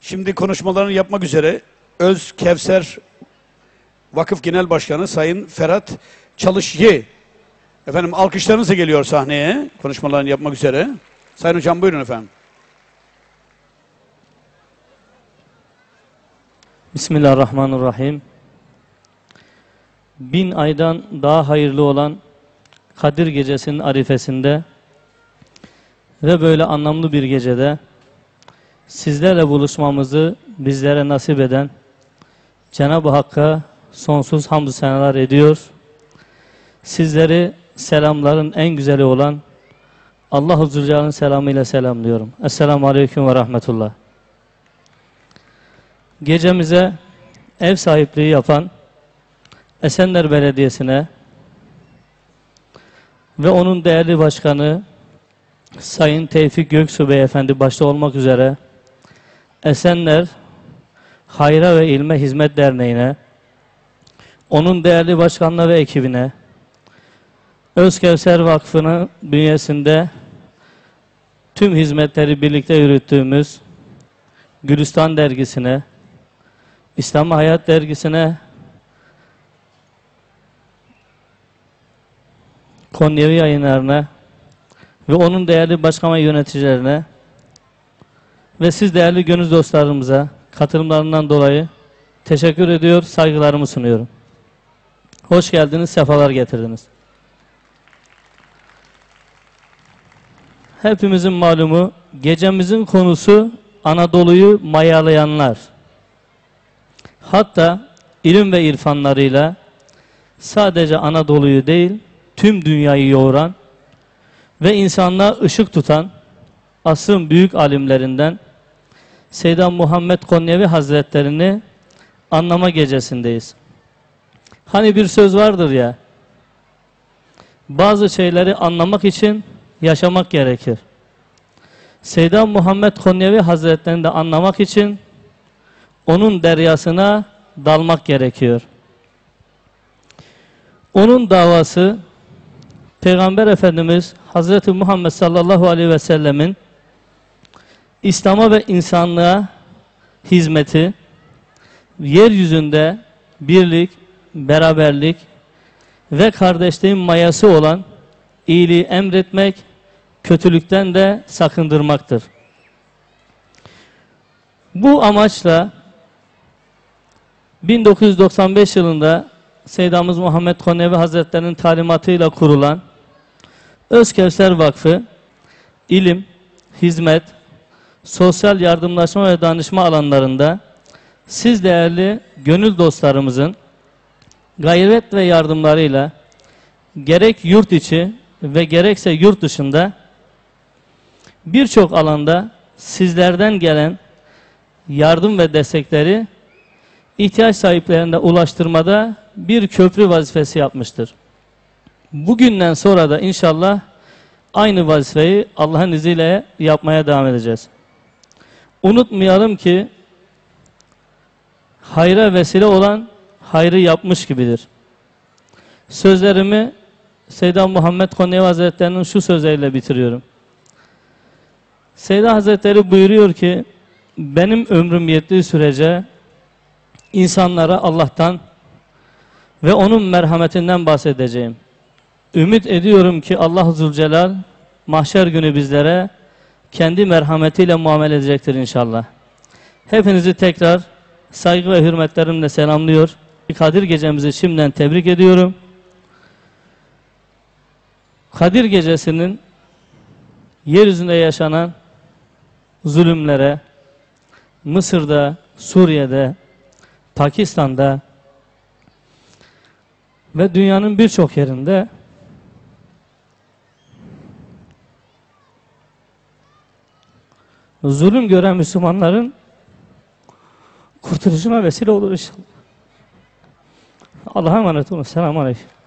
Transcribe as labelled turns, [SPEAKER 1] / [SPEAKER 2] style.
[SPEAKER 1] Şimdi konuşmalarını yapmak üzere Öz Kevser Vakıf Genel Başkanı Sayın Ferhat Çalışye efendim alkışlarınızla geliyor sahneye konuşmalarını yapmak üzere. Sayın Hocam buyurun efendim.
[SPEAKER 2] Bismillahirrahmanirrahim. Bin aydan daha hayırlı olan Kadir Gecesi'nin arifesinde ve böyle anlamlı bir gecede sizlerle buluşmamızı bizlere nasip eden Cenab-ı Hakk'a sonsuz hamdü senalar ediyor. Sizleri selamların en güzeli olan Allah-u Zülcelal'ın selamıyla selamlıyorum. Esselamu Aleyküm ve Rahmetullah. Gecemize ev sahipliği yapan Esenler Belediyesi'ne ve onun değerli başkanı Sayın Tevfik Göksu Beyefendi başta olmak üzere Esenler Hayra ve İlme Hizmet Derneği'ne onun değerli başkanına ve ekibine Özkevser Vakfı'nın bünyesinde tüm hizmetleri birlikte yürüttüğümüz Gülistan Dergisi'ne İslam Hayat Dergisi'ne Konyevi yayınlarına ve onun değerli başkan ve yöneticilerine ve siz değerli gönül dostlarımıza katılımlarından dolayı teşekkür ediyor, saygılarımı sunuyorum. Hoş geldiniz, sefalar getirdiniz. Hepimizin malumu gecemizin konusu Anadolu'yu mayalayanlar. Hatta ilim ve irfanlarıyla sadece Anadolu'yu değil tüm dünyayı yoğuran ve insanlığa ışık tutan asrın büyük alimlerinden Seydan Muhammed Konyevi Hazretlerini anlama gecesindeyiz. Hani bir söz vardır ya, bazı şeyleri anlamak için yaşamak gerekir. Seydan Muhammed Konyevi Hazretlerini de anlamak için onun deryasına dalmak gerekiyor. Onun davası Peygamber Efendimiz Hazreti Muhammed sallallahu aleyhi ve sellemin İslam'a ve insanlığa hizmeti yeryüzünde birlik, beraberlik ve kardeşliğin mayası olan iyiliği emretmek, kötülükten de sakındırmaktır. Bu amaçla 1995 yılında Seyyidamız Muhammed Konevi Hazretleri'nin talimatıyla kurulan Özkevser Vakfı ilim, hizmet, sosyal yardımlaşma ve danışma alanlarında siz değerli gönül dostlarımızın gayret ve yardımlarıyla gerek yurt içi ve gerekse yurt dışında birçok alanda sizlerden gelen yardım ve destekleri ihtiyaç sahiplerine ulaştırmada bir köprü vazifesi yapmıştır. Bugünden sonra da inşallah aynı vazifeyi Allah'ın izniyle yapmaya devam edeceğiz. Unutmayalım ki hayra vesile olan hayrı yapmış gibidir. Sözlerimi Seydan Muhammed Konevi Hazretleri'nin şu sözleriyle bitiriyorum. Seyda Hazretleri buyuruyor ki benim ömrüm yettiği sürece insanlara Allah'tan ve onun merhametinden bahsedeceğim. Ümit ediyorum ki Allah Zülcelal mahşer günü bizlere kendi merhametiyle muamele edecektir inşallah. Hepinizi tekrar saygı ve hürmetlerimle selamlıyor. Kadir gecemizi şimdiden tebrik ediyorum. Kadir gecesinin yeryüzünde yaşanan zulümlere Mısır'da, Suriye'de, Pakistan'da ve dünyanın birçok yerinde zulüm gören Müslümanların kurtuluşuna vesile olur inşallah. Allah'a emanet olun. Selamun Aleyküm.